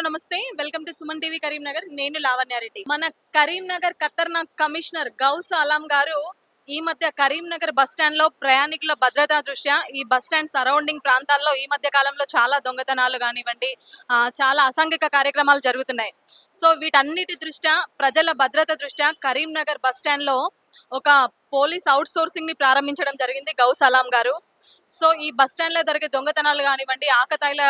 hello నమస్తే. Welcome to Suman TV Karimnagar. నేను లావణ్యారెడ్డి మన కరీంనగర్ ఖతర్నాక్ కమిషనర్ గౌస్ అలాం గారు ఈ మధ్య కరీంనగర్ బస్ స్టాండ్లో ప్రయాణికుల భద్రతా దృష్ట్యా ఈ బస్ స్టాండ్ సరౌండింగ్ ప్రాంతాల్లో ఈ మధ్య కాలంలో చాలా దొంగతనాలు కానివ్వండి చాలా అసాంఘిక కార్యక్రమాలు జరుగుతున్నాయి. సో వీటన్నిటి దృష్ట్యా ప్రజల భద్రత దృష్ట్యా కరీంనగర్ బస్ స్టాండ్లో ఒక పోలీస్ అవుట్ సోర్సింగ్ని ప్రారంభించడం జరిగింది గౌస్ అలాం గారు. సో ఈ బస్ స్టాండ్లో జరిగే దొంగతనాలు కానివ్వండి ఆకతాయిల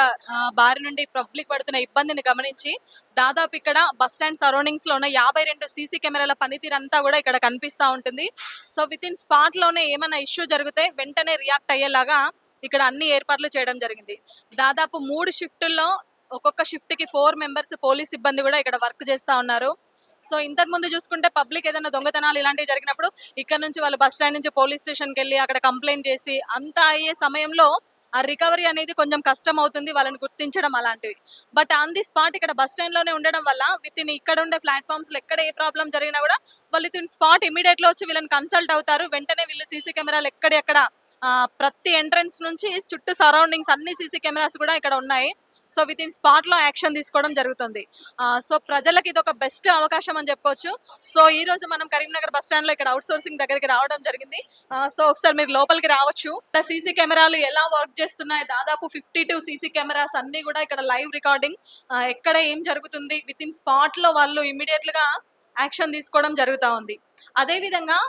బారి నుండి పబ్లిక్ పడుతున్న ఇబ్బందిని గమనించి దాదాపు ఇక్కడ బస్ స్టాండ్ సరౌండింగ్స్లో ఉన్న యాభై రెండు సీసీ కెమెరాల పనితీరు అంతా కూడా ఇక్కడ కనిపిస్తా ఉంటుంది. సో విత్ ఇన్ స్పాట్లోనే ఏమైనా ఇష్యూ జరిగితే వెంటనే రియాక్ట్ అయ్యేలాగా ఇక్కడ అన్ని ఏర్పాట్లు చేయడం జరిగింది. దాదాపు మూడు షిఫ్టుల్లో ఒక్కొక్క షిఫ్ట్కి ఫోర్ మెంబర్స్ పోలీస్ సిబ్బంది కూడా ఇక్కడ వర్క్ చేస్తా ఉన్నారు. సో ఇంతకు ముందు చూసుకుంటే పబ్లిక్ ఏదైనా దొంగతనాలు ఇలాంటివి జరిగినప్పుడు ఇక్కడ నుంచి వాళ్ళు బస్ స్టాండ్ నుంచి పోలీస్ స్టేషన్కి వెళ్ళి అక్కడ కంప్లైంట్ చేసి అంతా అయ్యే సమయంలో ఆ రికవరీ అనేది కొంచెం కష్టం అవుతుంది వాళ్ళని గుర్తించడం అలాంటివి. బట్ ఆన్ ది స్పాట్ ఇక్కడ బస్ స్టాండ్లోనే ఉండడం వల్ల విత్ ఇన్ ఇక్కడ ఉండే ప్లాట్ఫామ్స్లో ఎక్కడ ఏ ప్రాబ్లం జరిగినా కూడా వాళ్ళు విత్ ఇన్ స్పాట్ ఇమీడియట్లో వచ్చి వీళ్ళని కన్సల్ట్ అవుతారు. వెంటనే వీళ్ళు సీసీ కెమెరాలు ఎక్కడెక్కడ ప్రతి ఎంట్రన్స్ నుంచి చుట్టూ సరౌండింగ్స్ అన్ని సీసీ కెమెరాస్ కూడా ఇక్కడ ఉన్నాయి. సో విత్ ఇన్ స్పాట్లో యాక్షన్ తీసుకోవడం జరుగుతుంది. సో ప్రజలకు ఇది ఒక బెస్ట్ అవకాశం అని చెప్పుకోవచ్చు. సో ఈ రోజు మనం కరీంనగర్ బస్ స్టాండ్లో ఇక్కడ అవుట్ సోర్సింగ్ దగ్గరికి రావడం జరిగింది. సో ఒకసారి మీరు లోపలికి రావచ్చు. సీసీ కెమెరాలు ఎలా వర్క్ చేస్తున్నాయి? దాదాపు ఫిఫ్టీ టూ సీసీ కెమెరాస్ అన్ని కూడా ఇక్కడ లైవ్ రికార్డింగ్ ఎక్కడ ఏం జరుగుతుంది? విత్ ఇన్ స్పాట్లో వాళ్ళు ఇమీడియట్గా యాక్షన్ తీసుకోవడం జరుగుతూ ఉంది. అదే విధంగా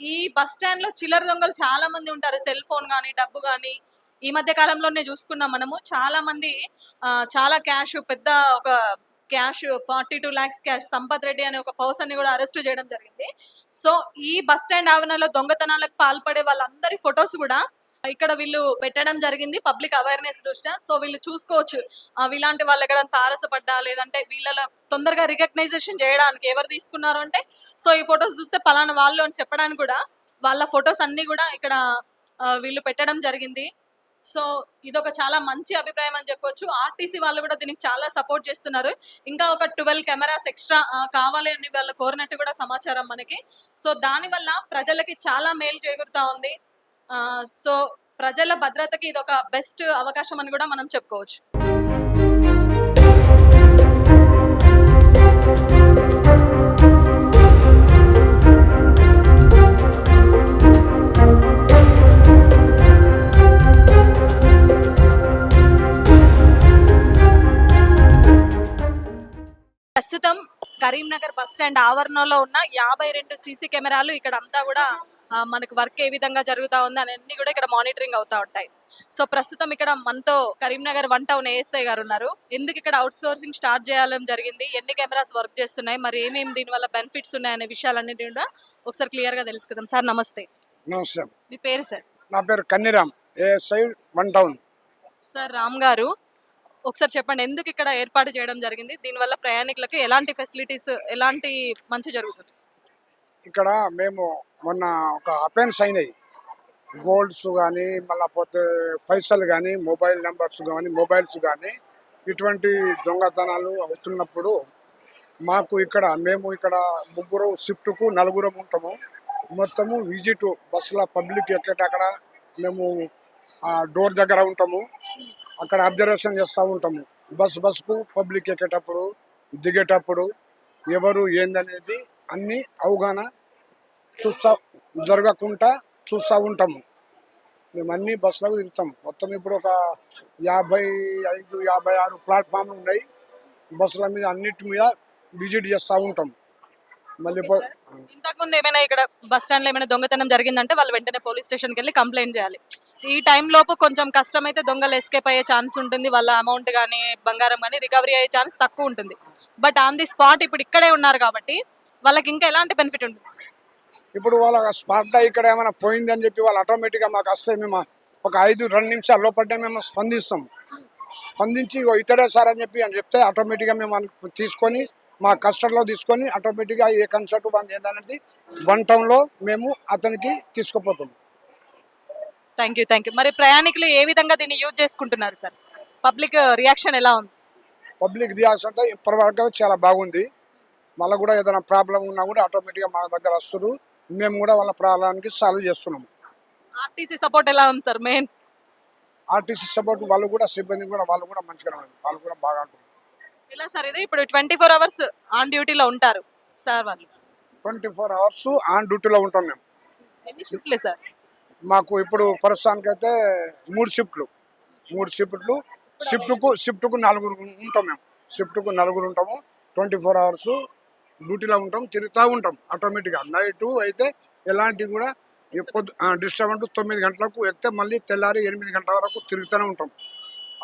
ఈ బస్ స్టాండ్లో చిల్లర దొంగలు చాలా మంది ఉంటారు. సెల్ ఫోన్ కానీ డబ్బు కానీ ఈ మధ్య కాలంలోనే చూసుకున్నాం మనము. చాలా మంది ఆ, చాలా క్యాష్ పెద్ద ఒక cash forty two lakhs cash Sampath Reddy అనే ఒక పర్సన్ని కూడా అరెస్ట్ చేయడం జరిగింది. సో ఈ బస్ స్టాండ్ ఆవరణలో దొంగతనాలకు పాల్పడే వాళ్ళందరి ఫొటోస్ కూడా ఇక్కడ వీళ్ళు పెట్టడం జరిగింది పబ్లిక్ అవేర్నెస్ దృష్ట్యా. సో వీళ్ళు చూసుకోవచ్చు వీలాంటి వాళ్ళు ఎక్కడ తారసపడ్డా లేదంటే వీళ్ళలో తొందరగా రికగ్నైజేషన్ చేయడానికి ఎవరు తీసుకున్నారు అంటే సో ఈ ఫొటోస్ చూస్తే పలానా వాళ్ళు అని చెప్పడానికి కూడా వాళ్ళ ఫొటోస్ అన్ని కూడా ఇక్కడ వీళ్ళు పెట్టడం జరిగింది. సో ఇదొక చాలా మంచి అభిప్రాయం అని చెప్పొచ్చు. ఆర్టీసీ వాళ్ళు కూడా దీనికి చాలా సపోర్ట్ చేస్తున్నారు. ఇంకా ఒక ట్వెల్వ్ కెమెరాస్ ఎక్స్ట్రా కావాలి అని వాళ్ళు కోరినట్టు కూడా సమాచారం మనకి. సో దానివల్ల ప్రజలకి చాలా మేలు చేకూరుతా ఉంది. సో ప్రజల భద్రతకి ఇది ఒక బెస్ట్ అవకాశం అని కూడా మనం చెప్పుకోవచ్చు. కరీంనగర్ బస్ స్టాండ్ ఆవరణలో ఉన్న యాభై రెండు సీసీ కెమెరాలు ఇక్కడ అంతా కూడా మనకు వర్క్ ఏ విధంగా జరుగుతా ఉంది అన్ని కూడా ఇక్కడ మానిటరింగ్ అవుతా ఉంటాయి. సో ప్రస్తుతం ఇక్కడ మనతో కరీంనగర్ వన్ టౌన్ ఏఎస్ఐ గారు ఉన్నారు. ఎందుకు ఇక్కడ అవుట్ సోర్సింగ్ స్టార్ట్ చేయాలని జరిగింది? ఎన్ని కెమెరాస్ వర్క్ చేస్తున్నాయి? మరి ఏమేమి దీని వల్ల బెనిఫిట్స్ ఉన్నాయి అనే విషయాలన్నిటి కూడా ఒకసారి క్లియర్గా తెలుసుకుందాం. సార్ నమస్తే. నమస్తే. మీ పేరు సార్? నా పేరు Kanniram. ASI one town. Sir Ram garu. ఒకసారి చెప్పండి. ఎందుకు ఇక్కడ ఏర్పాటు చేయడం జరిగింది? దీనివల్ల ప్రయాణికులకు ఎలాంటి ఫెసిలిటీస్ ఎలాంటి మంచి జరుగుతుంది? ఇక్కడ మేము మొన్న ఒక అపెన్స్ అయినాయి. గోల్డ్స్ కానీ మళ్ళీ పోతే పైసలు కానీ మొబైల్ నెంబర్స్ కానీ మొబైల్స్ కానీ ఇటువంటి దొంగతనాలు అవుతున్నప్పుడు మాకు ఇక్కడ మేము ఇక్కడ ముగ్గురు షిఫ్ట్కు నలుగురం ఉంటాము. మొత్తము విజిట్ బస్సుల పబ్లిక్ ఎక్కడెక్కడ మేము ఆ డోర్ దగ్గర ఉంటాము. అక్కడ అబ్జర్వేషన్ చేస్తూ ఉంటాము బస్ బస్కు పబ్లిక్ ఎక్కేటప్పుడు దిగేటప్పుడు ఎవరు ఏందనేది అన్ని అవగాహన చూస్తా జరగకుండా చూస్తూ ఉంటాము. మేము అన్ని బస్సులకు తిరుగుతాం. మొత్తం ఇప్పుడు ఒక యాభై ఐదు యాభై ఆరు ప్లాట్ఫామ్లు ఉన్నాయి. బస్సుల మీద అన్నిటి మీద విజిట్ చేస్తూ ఉంటాం. మళ్ళీ ఇంతకుముందు ఏమైనా ఇక్కడ బస్ స్టాండ్లో ఏమైనా దొంగతనం జరిగిందంటే వాళ్ళు వెంటనే పోలీస్ స్టేషన్కి వెళ్ళి కంప్లైంట్ చేయాలి. ఈ టైం లోపు కొంచెం కష్టమైతే దొంగలు ఎస్కేప్ అయ్యే ఛాన్స్ ఉంటుంది. వాళ్ళ అమౌంట్ కానీ బంగారం కానీ రికవరీ అయ్యే ఛాన్స్ తక్కువ ఉంటుంది. బట్ ఆన్ ది స్పాట్ ఇప్పుడు ఇక్కడే ఉన్నారు కాబట్టి వాళ్ళకి ఇంకా ఎలాంటి బెనిఫిట్ ఉంటుంది? ఇప్పుడు వాళ్ళ స్పాట్ ఇక్కడ ఏమైనా పోయింది అని చెప్పి వాళ్ళు ఆటోమేటిక్గా మాకు వస్తే మేము ఒక ఐదు రెండు నిమిషాల లోపలనే మేము స్పందిస్తాం. స్పందించి "ఇగో ఇతడే సార్ అని చెప్పి అని చెప్తే ఆటోమేటిక్గా మేము తీసుకొని మా కస్టడీలో తీసుకొని ఆటోమేటిక్గా ఏ కన్సర్ట్ బంద్ ఏందనేది వన్ టౌన్లో మేము అతనికి తీసుకుపోతాం. థ్యాంక్ యూ థ్యాంక్ యూ మరి ప్రయాణికులు ఏ విధంగా దీన్ని యూజ్ చేసుకుంటున్నారు సార్ పబ్లిక్ రియాక్షన్ ఎలా ఉంది? పబ్లిక్ రియాక్షన్ అయితే ఇప్పటివరకు చాలా బాగుంది. మళ్ళీ కూడా ఏదైనా ప్రాబ్లం ఉన్నా కూడా ఆటోమేటిక్గా మా దగ్గర వస్తారు మేము కూడా వాళ్ళ ప్రాబ్లానికి సాల్వ్ చేస్తున్నాం. ఆర్టీసీ సపోర్ట్ ఎలా ఉంది సార్ మెయిన్ ఆర్టీసీ సపోర్ట్ వాళ్ళు కూడా సిబ్బంది కూడా వాళ్ళు కూడా మంచిగానే ఉంది వాళ్ళు కూడా బాగా అంటున్నారు ఎలా సార్ ఇది? ఇప్పుడు ట్వంటీ ఫోర్ అవర్స్ ఆన్ డ్యూటీలో ఉంటారు సార్ వాళ్ళు. ట్వంటీ ఫోర్ అవర్స్ ఆన్ డ్యూటీలో ఉంటాం మేము. ఎన్ని షిఫ్ట్లు సార్ మాకు ఇప్పుడు ప్రస్తుతానికి అయితే మూడు షిఫ్ట్లు. మూడు షిఫ్ట్లు. షిఫ్ట్కు షిఫ్ట్కు నలుగురు ఉంటాం మేము. షిఫ్ట్కు నలుగురు ఉంటాము. ట్వంటీ ఫోర్ అవర్స్ డ్యూటీలో ఉంటాం తిరుగుతూ ఉంటాం ఆటోమేటిక్గా. నైట్ అయితే ఎలాంటివి కూడా పొద్దు డిస్టర్బెంట్ తొమ్మిది గంటలకు ఎక్కితే మళ్ళీ తెల్లారి ఎనిమిది గంటల వరకు తిరుగుతూనే ఉంటాం.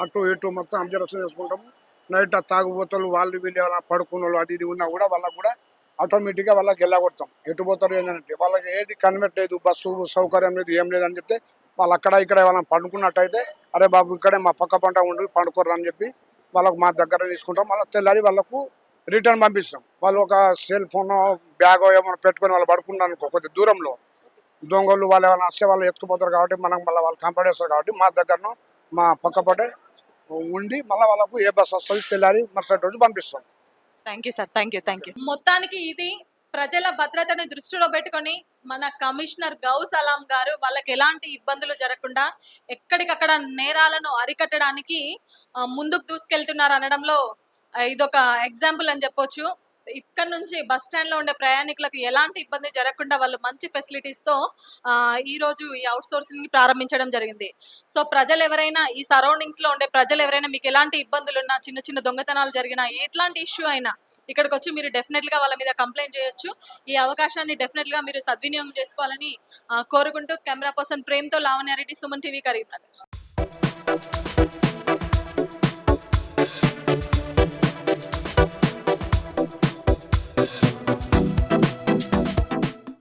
అటు ఇటు మొత్తం అబ్జర్వేషన్ చేసుకుంటాము. నైట్ ఆ తాగుబోతలు వాళ్ళు వీళ్ళు పడుకున్న వాళ్ళు అది ఇది ఉన్నా కూడా వాళ్ళకు కూడా ఆటోమేటిక్గా వాళ్ళకి వెళ్ళగొడతాం ఎటు పోతారు ఏంటంటే వాళ్ళకి ఏది కన్వెర్ట్ లేదు బస్సు సౌకర్యం లేదు ఏం లేదని చెప్తే వాళ్ళు అక్కడ ఇక్కడ వాళ్ళని పండుకున్నట్టయితే అరే బాబు ఇక్కడే మా పక్క పంట ఉండి పండుకోరు అని చెప్పి వాళ్ళకు మా దగ్గర తీసుకుంటాం. మళ్ళీ తెల్లారి వాళ్ళకు రిటర్న్ పంపిస్తాం. వాళ్ళు ఒక సెల్ ఫోన్ బ్యాగ్ ఏమైనా పెట్టుకొని వాళ్ళు పడుకున్నారు అనుకో కొద్ది దూరంలో. దొంగలు వాళ్ళు ఏమైనా వస్తే వాళ్ళు ఎత్తుకుపోతారు కాబట్టి మనం మళ్ళీ వాళ్ళు కంప్లైంట్ చేస్తారు కాబట్టి మా దగ్గరను మా పక్కపటే ఉండి మళ్ళీ వాళ్ళకు ఏ బస్ వస్తుంది తెల్లారి మరుసటి రోజు పంపిస్తాం. Thank you sir thank you thank you మొత్తానికి ఇది ప్రజల భద్రతని దృష్టిలో పెట్టుకొని మన కమిషనర్ గౌస్ అలాం గారు వాళ్ళకి ఎలాంటి ఇబ్బందులు జరగకుండా ఎక్కడికక్కడ నేరాలను అరికట్టడానికి ముందుకు దూసుకెళ్తున్నారు అనడంలో ఇదొక ఎగ్జాంపుల్ అని చెప్పొచ్చు. ఇక్కడ నుంచి బస్ స్టాండ్లో ఉండే ప్రయాణికులకు ఎలాంటి ఇబ్బంది జరగకుండా వాళ్ళు మంచి ఫెసిలిటీస్తో ఈ రోజు ఈ అవుట్ సోర్సింగ్ ప్రారంభించడం జరిగింది. సో ప్రజలు ఎవరైనా ఈ సరౌండింగ్స్లో ఉండే ప్రజలు ఎవరైనా మీకు ఎలాంటి ఇబ్బందులు ఉన్నా చిన్న చిన్న దొంగతనాలు జరిగినా ఎట్లాంటి ఇష్యూ అయినా ఇక్కడికి వచ్చి మీరు డెఫినెట్గా వాళ్ళ మీద కంప్లైంట్ చేయొచ్చు. ఈ అవకాశాన్ని డెఫినెట్గా మీరు సద్వినియోగం చేసుకోవాలని కోరుకుంటూ కెమెరా పర్సన్ ప్రేమ్తో లావణ్యారెడ్డి సుమన్ టీవీ కరీంనగర్.